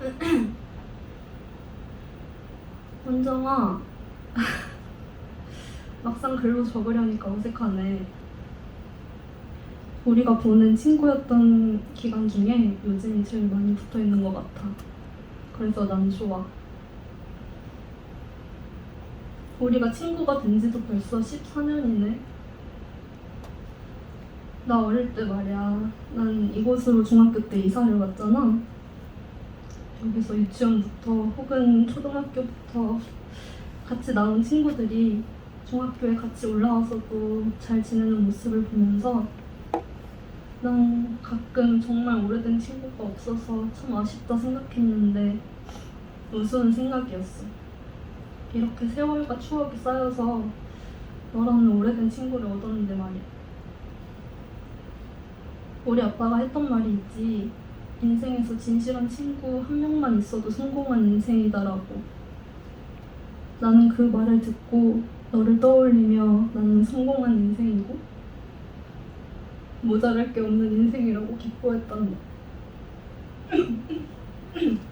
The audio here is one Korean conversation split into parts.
원정아. 막상 글로 적으려니까 어색하네. 우리가 보는 친구였던 기간 중에 요즘이 제일 많이 붙어있는 것 같아. 그래서 난 좋아. 우리가 친구가 된 지도 벌써 14년이네. 나 어릴 때 말이야. 난 이곳으로 중학교 때 이사를 왔잖아 여기서 유치원부터 혹은 초등학교부터 같이 나온 친구들이 중학교에 같이 올라와서도 잘 지내는 모습을 보면서 난 가끔 정말 오래된 친구가 없어서 참 아쉽다 생각했는데 우스운 생각이었어. 이렇게 세월과 추억이 쌓여서 너라는 오래된 친구를 얻었는데 말이야. 우리 아빠가 했던 말이 있지. 인생에서 진실한 친구 한 명만 있어도 성공한 인생이다라고. 나는 그 말을 듣고 너를 떠올리며 나는 성공한 인생이고 모자랄 게 없는 인생이라고 기뻐했단다.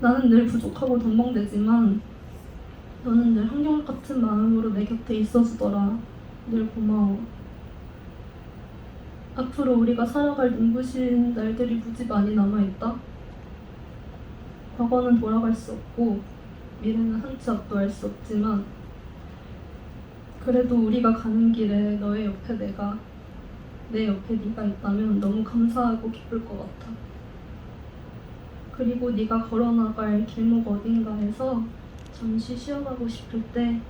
나는 늘 부족하고 덤벙대지만 너는 늘 한결 같은 마음으로 내 곁에 있어주더라. 늘 고마워. 앞으로 우리가 살아갈 눈부신 날들이 무지 많이 남아있다. 과거는 돌아갈 수 없고 미래는 한치 앞도 알 수 없지만 그래도 우리가 가는 길에 너의 옆에 내가 내 옆에 네가 있다면 너무 감사하고 기쁠 것 같아. 그리고 네가 걸어나갈 길목 어딘가에서 잠시 쉬어가고 싶을 때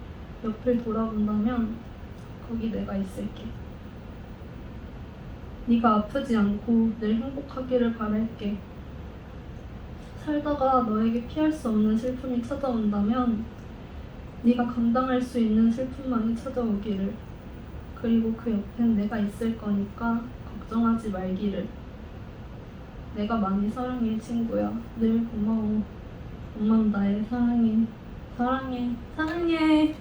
옆을 돌아본다면 거기 내가 있을게. 네가 아프지 않고 늘 행복하기를 바랄게. 살다가 너에게 피할 수 없는 슬픔이 찾아온다면 네가 감당할 수 있는 슬픔만이 찾아오기를. 그리고 그 옆엔 내가 있을 거니까 걱정하지 말기를. 내가 많이 사랑해 친구야. 늘 고마워. 엄만 나의 사랑해. 사랑해. 사랑해.